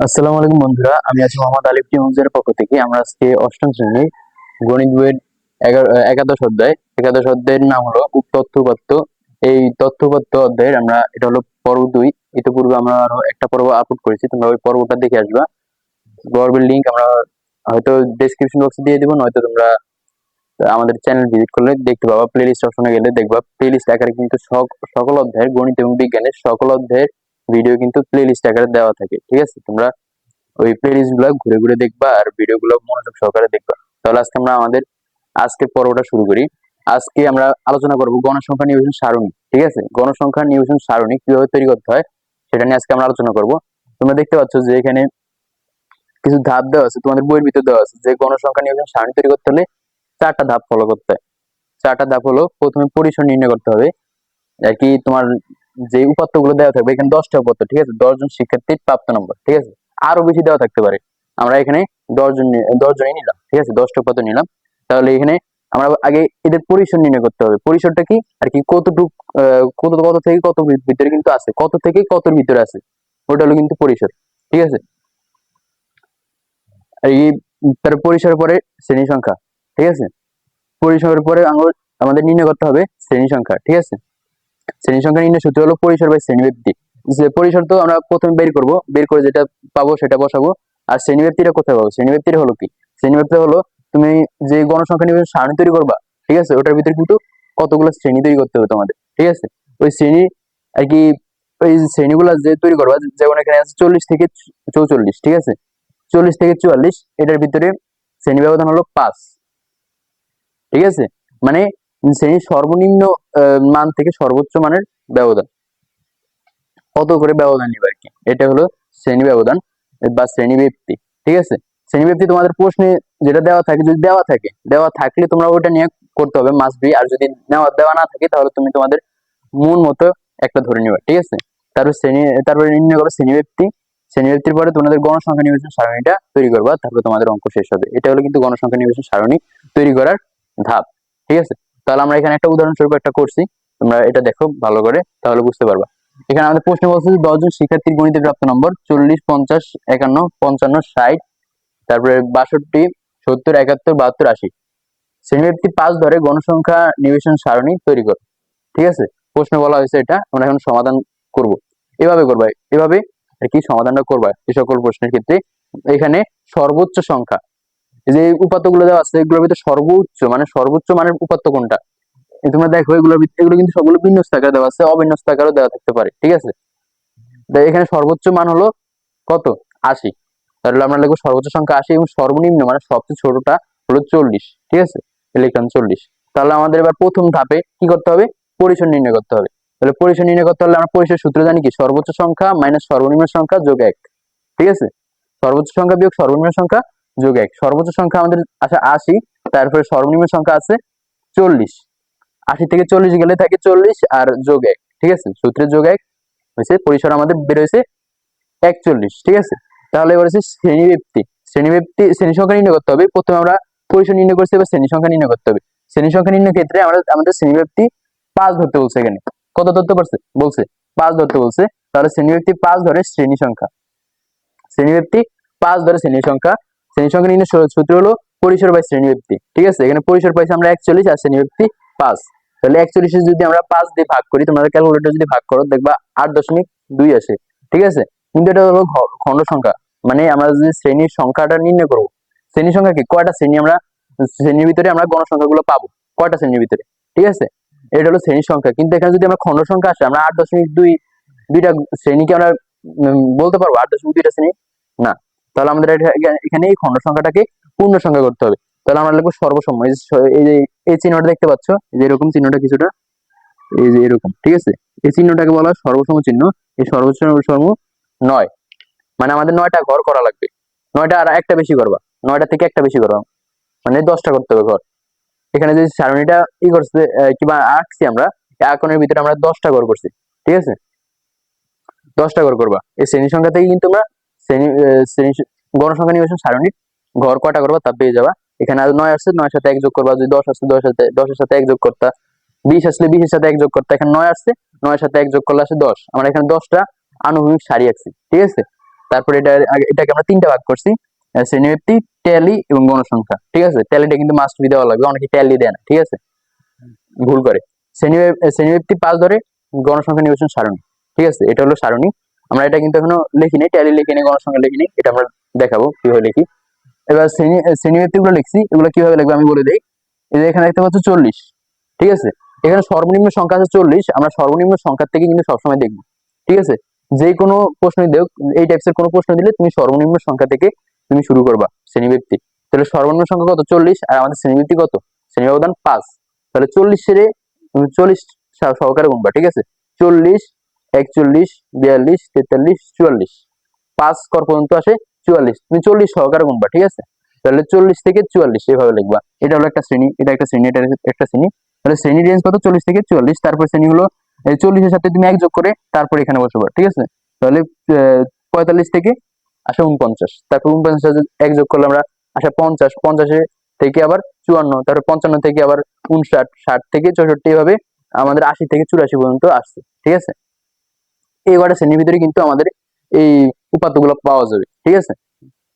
আসসালামু আলাইকুম বন্ধুরা, আমি আছি মোহাম্মদ আলিফ টিমুজের পক্ষ থেকে। আমরা আজকে অষ্টম শ্রেণির গণিত বইয়ের একাদশ অধ্যায়। একাদশ অধ্যায়ের নাম হলো তথ্যপত্র। এই তথ্যপত্র অধ্যায়ের আমরা, এটা হলো পর্ব দুই। ইতিপূর্বে আমরা আরও একটা পর্ব আপলোড করেছি, তোমরা ওই পর্বটা দেখে আসবা। পর্বের লিঙ্ক আমরা হয়তো ডেসক্রিপশন বক্সে দিয়ে দিব, নয়তো তোমরা আমাদের চ্যানেল ভিজিট করলে দেখতে পাবা। প্লে লিস্ট অপশনে গেলে দেখবা। প্লে লিস্ট আকারে কিন্তু সক- সকল অধ্যায়ের গণিত এবং বিজ্ঞানের সকল অধ্যায়ের ভিডিও কিন্তু প্লেলিস্ট আকারে দেওয়া থাকে, ঠিক আছে? তোমরা ওই প্লেলিস্টগুলো ঘুরে ঘুরে দেখবা আর ভিডিও গুলো মনোযোগ সহকারে দেখবা। তাহলে আজকে আমরা আমাদের আজকের পর্বটা শুরু করি। আজকে আমরা আলোচনা করব গণসংখ্যা নিবেশন সারণী, ঠিক আছে? গণসংখ্যা নিবেশন সারণী কীভাবে তৈরি করতে হয় সেটা নিয়ে আজকে আমরা আলোচনা করব। তোমরা দেখতে পাচ্ছ যে এখানে কিছু ধাপ দেওয়া আছে, তোমাদের বইয়ের ভিতর দেওয়া আছে যে গণসংখ্যা নিবেশন সারণী তৈরি করতে হলে চারটা ধাপ ফলো করতে হয়। চারটা ধাপ হলো প্রথমে পরিসর নির্ণয় করতে হবে। আর কি তোমার যে উপাত্তগুলো দেওয়া থাকবে, এখানে দশটা উপাত্ত, ঠিক আছে? দশজন শিক্ষার্থীর প্রাপ্ত নম্বর ঠিক আছে? আরও বেশি দেওয়া থাকতে পারে। আমরা এখানে দশজন দশজনই নিলাম, ঠিক আছে? দশটা উপাত্ত নিলাম। তাহলে এখানে আমরা আগে এদের পরিসর নির্ণয় করতে হবে। পরিসরটা কি? আর কি কতটুক কত কত থেকে কত ভিতরে কিন্তু আছে? কত থেকে কতর ভিতরে আছে? ওটা হলো কিন্তু পরিসর, ঠিক আছে? আর এই তার পরিসরের পরে শ্রেণি সংখ্যা, ঠিক আছে? পরিসরের পরে আমাদের নির্ণয় করতে হবে শ্রেণি সংখ্যা, ঠিক আছে? শ্রেণি সংখ্যা নির্ণয় সূত্র হলো পরিসর বাই শ্রেণীব্যাপ্তি যে পরিসর তো আমরা প্রথমে বের করব, বের করে যেটা পাবো সেটা বসাবো। আর শ্রেণীব্যাপ্তিটা কোথায় পাবো? শ্রেণীব্যাপ্তিটা হলো কি? শ্রেণীব্যাপ্তি হলো তুমি যে গণসংখ্যা নিবেশন সারণী তৈরি করবা, ঠিক আছে? ওটার ভিতরে কিন্তু কতগুলো শ্রেণি তৈরি করতে হবে তোমাদের, ঠিক আছে? ওই শ্রেণি আর কি, ওই শ্রেণীগুলো যে তৈরি করবা, যেমন এখানে আছে চল্লিশ থেকে চৌচল্লিশ, ঠিক আছে? চল্লিশ থেকে চুয়াল্লিশ, এটার ভিতরে শ্রেণি ব্যবধান হলো পাঁচ, ঠিক আছে? মানে শ্রেণির সর্বনিম্ন মান থেকে সর্বোচ্চ মানের ব্যবধান। কত করে ব্যবধান নিবে আর কি? এটা হলো শ্রেণি ব্যবধান বা শ্রেণি ব্যক্তি ঠিক আছে? শ্রেণি ব্যক্তি তোমাদের প্রশ্নে যেটা দেওয়া থাকে, যদি দেওয়া থাকে, দেওয়া থাকলে তোমরা ওটা নিয়ে করতে হবে মাস্ট বি আর যদি নেওয়া, দেওয়া না থাকে, তাহলে তুমি তোমাদের মন মতো একটা ধরে নিবে, ঠিক আছে? তারপর শ্রেণি, তারপরে নির্ণয় করো শ্রেণি ব্যক্তি শ্রেণি ব্যক্তির পরে তোমাদের গণসংখ্যা নিবেশন সারণীটা তৈরি করবা, তারপর তোমাদের অঙ্ক শেষ হবে। এটা হলো কিন্তু গণসংখ্যা নিবেশন সারণী তৈরি করার ধাপ, ঠিক আছে? তাহলে আমরা এখানে একটা উদাহরণস্বরূপ একটা করছি। তোমরা এটা দেখো ভালো করে, তাহলে বুঝতে পারবা। এখানে আমাদের প্রশ্ন বলছে যে দশজন শিক্ষার্থীর গণিতে প্রাপ্ত নম্বর চল্লিশ, পঞ্চাশ, একান্ন, পঞ্চান্ন, ষাট, তারপরে বাষট্টি, সত্তর, একাত্তর, বাহাত্তর, আশি। শ্রেণীব্যাপ্তি পাঁচ ধরে গণসংখ্যা নিবেশন সারণী তৈরি করো। ঠিক আছে? প্রশ্ন বলা হয়েছে এটা, আমরা এখন সমাধান করব। এভাবে করবা, এভাবে আর কি সমাধানটা করবা এই সকল প্রশ্নের ক্ষেত্রে। এখানে সর্বোচ্চ সংখ্যা এই যে উপাত্তগুলো দেওয়া আছে, এগুলোর ভিতরে সর্বোচ্চ মানে সর্বোচ্চ মানের উপাত্ত কোনটা? এই তোমরা দেখো ভিতরে এগুলো কিন্তু সবগুলো বিন্যস্ত আকারে দেওয়া আছে অবিন্যস্ত আকারেও দেওয়া থাকতে পারে, ঠিক আছে? এখানে সর্বোচ্চ মান হলো কত? আশি। তাহলে আমরা লিখব সর্বোচ্চ সংখ্যা আশি এবং সর্বনিম্ন মানে সবচেয়ে ছোটটা হলো চল্লিশ, ঠিক আছে? লিখলাম চল্লিশ। তাহলে আমাদের এবার প্রথম ধাপে কি করতে হবে? পরিসর নির্ণয় করতে হবে। তাহলে পরিসর নির্ণয় করতে হলে আমরা পরিসর সূত্র জানি কি? সর্বোচ্চ সংখ্যা মাইনাস সর্বনিম্ন সংখ্যা যোগ এক, ঠিক আছে? সর্বোচ্চ সংখ্যা বিয়োগ সর্বনিম্ন সংখ্যা যোগ এক। সর্বোচ্চ সংখ্যা আমাদের আছে আশি, তারপরে সর্বনিম্ন সংখ্যা আছে চল্লিশ। আশি থেকে চল্লিশ গেলে থাকে চল্লিশ আর যোগ এক, ঠিক আছে? সূত্রের যোগ এক হয়েছে, পরিসর আমাদের বের হয়েছে একচল্লিশ, ঠিক আছে? তাহলে এবার হচ্ছে শ্রেণীব্যাপ্তি। শ্রেণীব্যাপ্তি, শ্রেণি সংখ্যা নির্ণয় করতে হবে। প্রথমে আমরা পরিসর নির্ণয় করছি, এবার শ্রেণি সংখ্যা নির্ণয় করতে হবে। শ্রেণি সংখ্যা নির্ণয় ক্ষেত্রে আমরা আমাদের শ্রেণীব্যাপ্তি পাঁচ ধরতে বলছে এখানে। কত ধরতে পারছে বলছে পাঁচ ধরতে বলছে। তাহলে শ্রেণীব্যাপ্তি পাঁচ ধরে শ্রেণি সংখ্যা। শ্রেণীব্যাপ্তি পাঁচ ধরে শ্রেণি সংখ্যা শ্রেণি সংখ্যা নির্ণয় সূত্র হলো পরিসর বাই শ্রেণীব্যাপ্তি ঠিক আছে? এখানে পরিসর পাইছে আমরা একচল্লিশ আর শ্রেণীব্যাপ্তি পাঁচ। তাহলে একচল্লিশে যদি আমরা পাঁচ দিয়ে ভাগ করি তোমাদের ক্যালকুলেটর যদি ভাগ করো, দেখবা আট দশমিক দুই আসে। ঠিক আছে? কিন্তু এটা হলো খণ্ড সংখ্যা। মানে আমরা যদি শ্রেণির সংখ্যাটা নির্ণয় করব শ্রেণি সংখ্যা কি? কয়টা শ্রেণি আমরা শ্রেণির ভিতরে আমরা গণসংখ্যাগুলো পাবো, কয়টা শ্রেণির ভিতরে? ঠিক আছে? এটা হলো শ্রেণির সংখ্যা। কিন্তু এখানে যদি আমরা খণ্ড সংখ্যা আসে, আমরা আট দশমিক দুই দুইটা শ্রেণীকে আমরা বলতে পারব? আট দশমিক দুইটা শ্রেণি? না। তাহলে আমাদের এখানে- এই খণ্ড সংখ্যাটাকে পূর্ণ সংখ্যা করতে হবে। তাহলে আমরা লিখব সর্বসম্ম এই যে এই চিহ্নটা দেখতে পাচ্ছ? যে এরকম চিহ্নটা কিছুটা, এই যে এরকম, ঠিক আছে? এই চিহ্নটাকে বলা হয় সর্বসম চিহ্ন। এই সর্বসম নয়। মানে আমাদের নয়টা ঘর করা লাগবে। নয়টা আর একটা বেশি করবা। নয়টা থেকে একটা বেশি করবা। মানে দশটা করতে হবে ঘর। এখানে যে সারণীটা ই করছে কিংবা আঁকছি আমরা আঁকনের ভিতরে আমরা দশটা ঘর করছি। ঠিক আছে? দশটা ঘর করবা। এই শ্রেণি সংখ্যা থেকে কিন্তু আমরা শ্রেণি গণসংখ্যা নিবেশন সারণীর ঘর কয়টা করবা তা পেয়ে যাবা। এখানে আর নয় আসছে নয়ের সাথে এক যোগ করবা যদি দশ আসছে দশ সাথে দশের সাথে এক যোগ করতা বিশ আসলে বিশের সাথে এক যোগ করতে এখানে নয় আসছে নয়ের সাথে এক যোগ করলে আসে দশ। আমরা এখানে দশটা আনুভূমিক সারি আঁকছি ঠিক আছে? তারপরে এটা এটাকে আমরা তিনটা ভাগ করছি আহ, শ্রেণীব্যক্তি ট্যালি এবং গণসংখ্যা ঠিক আছে? ট্যালিটা কিন্তু মাস্ট বি দেওয়া লাগবে অনেকে ট্যালি দেয় না ঠিক আছে? ভুল করে। শ্রেণি শ্রেণীব্যক্তি পাঁচ ধরে গণসংখ্যা নির্বাচন সারণী ঠিক আছে? এটা হলো সারণী। আমরা এটা কিন্তু এখনও লিখিনি ট্যালি লিখিনি গণসংখ্যা লিখিনি এটা আমরা দেখাবো কীভাবে লিখি। এবার শ্রেণি গুলো লিখছি, এগুলো কীভাবে লিখব আমি বলে দিই। এই যে এখানে দেখতে পাচ্ছ চল্লিশ, ঠিক আছে? এখানে সর্বনিম্ন সংখ্যা আছে চল্লিশ, আমরা সর্বনিম্ন সংখ্যার থেকে কিন্তু সবসময় দেখব, ঠিক আছে? যে কোনো প্রশ্ন দেও এই টাইপসের কোনো প্রশ্ন দিলে তুমি সর্বনিম্ন সংখ্যা থেকে তুমি শুরু করবা শ্রেণীব্যক্তি তাহলে সর্বনিম্ন সংখ্যা কত? চল্লিশ, আর আমাদের শ্রেণীব্যক্তি কত? শ্রেণি ব্যবধান পাঁচ। তাহলে চল্লিশ তুমি চল্লিশ সহ- সহকারে গুনবা, ঠিক আছে? চল্লিশ একচল্লিশ, বিয়াল্লিশ, তেতাল্লিশ, চুয়াল্লিশ। পাঁচ কর পর্যন্ত আসে চুয়াল্লিশ। তুমি চল্লিশ সহকারে গুনবা ঠিক আছে? তাহলে চল্লিশ থেকে চুয়াল্লিশ এভাবে লিখবা। এটা হলো একটা শ্রেণি, এটা একটা শ্রেণি, এটা একটা শ্রেণি। তাহলে শ্রেণি রেঞ্জ কত? চল্লিশ থেকে চুয়াল্লিশ। তারপর শ্রেণি হলো চল্লিশের সাথে তুমি করে তারপর এখানে বসবা ঠিক আছে? তাহলে পঁয়তাল্লিশ থেকে আসে উনপঞ্চাশ তারপর উনপঞ্চাশ সাথে এক যোগ করলে আমরা আসে পঞ্চাশ। পঞ্চাশে থেকে আবার চুয়ান্ন। তারপর পঞ্চান্ন থেকে আবার উনষাট ষাট থেকে চৌষট্টি এভাবে আমাদের আশি থেকে চুরাশি পর্যন্ত আসছে, ঠিক আছে? এই কটা শ্রেণির ভিতরে কিন্তু আমাদের এই উপাত্তগুলো পাওয়া যাবে, ঠিক আছে?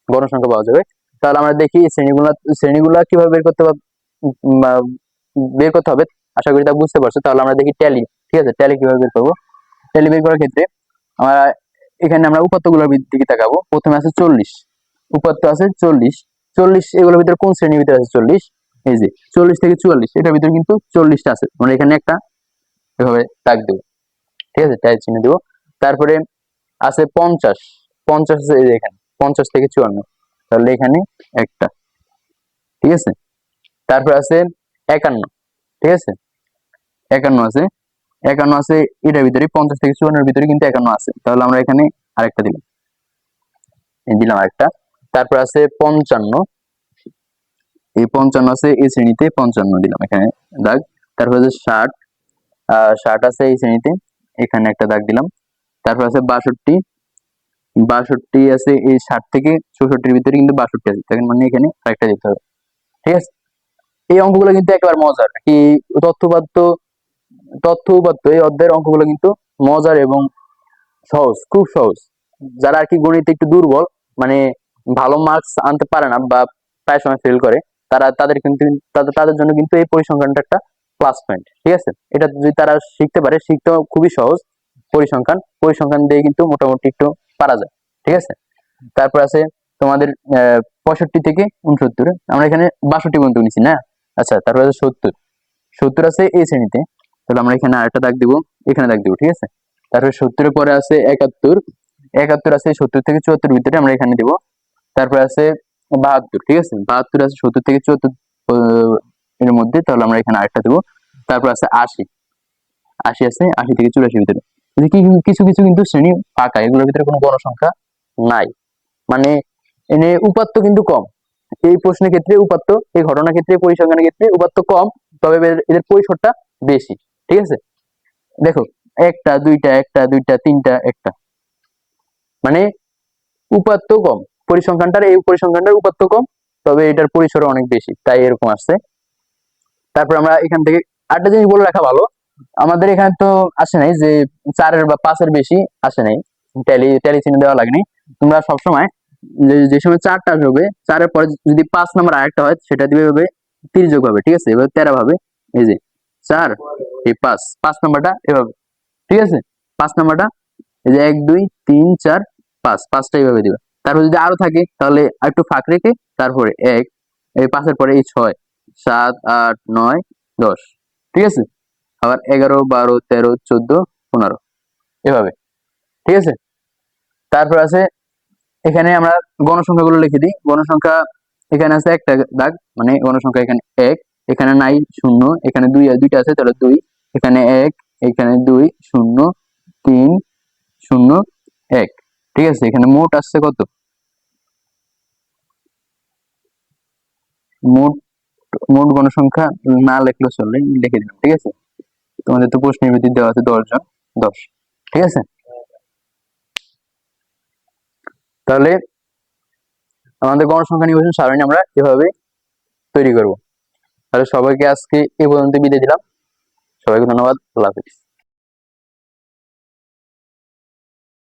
গণসংখ্যা পাওয়া যাবে। তাহলে আমরা দেখি শ্রেণীগুলা শ্রেণীগুলা কীভাবে বের করতে বের করতে হবে। আশা করি তা বুঝতে পারছ। তাহলে আমরা দেখি ট্যালি, ঠিক আছে? ট্যালি কীভাবে বের করব? ট্যালি বের করার ক্ষেত্রে আমরা এখানে আমরা উপাত্তগুলোর দিকে তাকাবো। প্রথমে আছে চল্লিশ। উপাত্ত আছে চল্লিশ। চল্লিশ, এগুলোর ভিতরে কোন শ্রেণির ভিতরে আছে চল্লিশ? এই যে, চল্লিশ থেকে চুয়াল্লিশ। এটার ভিতরে কিন্তু চল্লিশটা আছে। আমরা এখানে একটা এভাবে দাগ দেবো। ঠিক আছে? টাইপ চিহ্ন দেবো। তারপরে আছে পঞ্চাশ পঞ্চাশ আছে এখানে, পঞ্চাশ থেকে চুয়ান্ন। তাহলে এখানে একটা, ঠিক আছে? তারপর আছে একান্ন, ঠিক আছে? একান্ন আছে একান্ন আছে এটার ভিতরে, পঞ্চাশ থেকে চুয়ান্নর ভিতরে কিন্তু একান্ন আছে। তাহলে আমরা এখানে আরেকটা দিলাম। দিলাম আরেকটা। তারপর আছে পঞ্চান্ন, এই পঞ্চান্ন আছে এই শ্রেণীতে পঞ্চান্ন দিলাম এখানে দাগ। তারপর আছে ষাট ষাট আছে এই শ্রেণীতে, এখানে একটা দাগ দিলাম। তারপর আছে বাষট্টি। বাষট্টি আছে এই ষাট থেকে চৌষট্টির ভিতরে কিন্তু বাষট্টি আছে। তখন মানে এখানে আরেকটা যেতে হবে। ঠিক আছে? এই অঙ্কগুলো কিন্তু একেবারে মজার। কি তথ্যপাত্য তথ্য উপাত্ত এই অধ্যায়ের অঙ্কগুলো কিন্তু মজার এবং সহজ, খুব সহজ। যারা আর কি গণিতে একটু দুর্বল মানে ভালো মার্কস আনতে পারে না বা প্রায় সময় ফেল করে, তারা তাদের কিন্তু, তাদের তাদের জন্য কিন্তু এই পরিসংখ্যানটা একটা প্লাস পয়েন্ট ঠিক আছে? এটা যদি তারা শিখতে পারে শিখতে খুবই সহজ। পরিসংখ্যান পরিসংখ্যান দিয়ে কিন্তু মোটামুটি একটু পারা যায়, ঠিক আছে? তারপর আছে তোমাদের পঁয়ষট্টি থেকে উনসত্তর, আমরা এখানে বাষট্টি পর্যন্ত নিছি না? আচ্ছা তারপর আছে সত্তর সত্তর আছে এই শ্রেণীতে, তাহলে আমরা এখানে আরেকটা দাগ দিব, এখানে দাগ দিব, ঠিক আছে? তারপরে সত্তরের পরে আছে একাত্তর একাত্তর আছে সত্তর থেকে চুয়াত্তর ভিতরে আমরা এখানে দিব, তারপরে আছে বাহাত্তর, ঠিক আছে? বাহাত্তর আছে সত্তর থেকে চুয়াত্তর এর মধ্যে, তাহলে আমরা এখানে আরেকটা দেবো, তারপর আছে আশি আশি আছে আশি থেকে চুরাশি ভিতরে। কিছু কিছু কিন্তু শ্রেণি ফাঁকা, এগুলোর ভিতরে কোনো গণসংখ্যা নাই। মানে এনে উপাত্ত কিন্তু কম। এই প্রশ্নের ক্ষেত্রে উপাত্ত, এই ঘটনার ক্ষেত্রে, পরিসংখ্যানের ক্ষেত্রে উপাত্ত কম, তবে এদের- পরিসরটা বেশি, ঠিক আছে? দেখো, একটা, দুইটা একটা, দুইটা, তিনটা, একটা। মানে উপাত্ত কম, পরিসংখ্যানটার এই পরিসংখ্যানটার উপাত্ত কম, তবে এটার পরিসর অনেক বেশি, তাই এরকম আসছে। তারপর আমরা এখান থেকে আটটা জিনিস বলে রাখা ভালো আমাদের এখানে তো আসে নাই যে চারের বা পাঁচের বেশি আসে নাই। ট্যালি ট্যালি দেওয়া লাগেনি তোমরা সবসময় যে যে সময় চারটা হবে চারের পরে যদি পাঁচ নাম্বার আরেকটা হয়, সেটা দিবে হবে তির্যক হবে, ঠিক আছে? এবার তেরো ভাবে। এই যে, চার, এই পাঁচ পাঁচ নাম্বারটা এভাবে, ঠিক আছে? পাঁচ নাম্বারটা, এই যে এক, দুই, তিন, চার, পাঁচ, পাঁচটা এইভাবে দিবে। তারপর যদি আরও থাকে, তাহলে একটু ফাঁক রেখে তারপরে এক, এই পাঁচের পরে এই ছয়, সাত, আট, নয়, দশ, ঠিক আছে? আবার এগারো, বারো, তেরো, চোদ্দ, পনেরো। এভাবে। ঠিক আছে? তারপর আছে, এখানে আমরা গণসংখ্যাগুলো লিখে দিই। গণসংখ্যা এখানে আছে একটা দাগ মানে গণসংখ্যা এখানে এক, এখানে নাই, শূন্য, এখানে দুই দুইটা আছে, তাহলে দুই। এখানে এক, এখানে দুই, শূন্য, তিন, শূন্য, এক। ঠিক আছে? এখানে মোট আসছে কত? মোট মোট গণসংখ্যা না লিখলেও চলবে আমি লিখে দিলাম। ঠিক আছে? তোমাদের তো প্রশ্নের ভিত্তি দেওয়া আছে দশজন, দশ। ঠিক আছে? তাহলে আমাদের গণসংখ্যা নির্বাচন সারণী আমরা এভাবে তৈরি করব। তাহলে সবাইকে আজকে এ পর্যন্ত বিদায় দিলাম। সবাইকে ধন্যবাদ। আল্লাহ হাফিজ।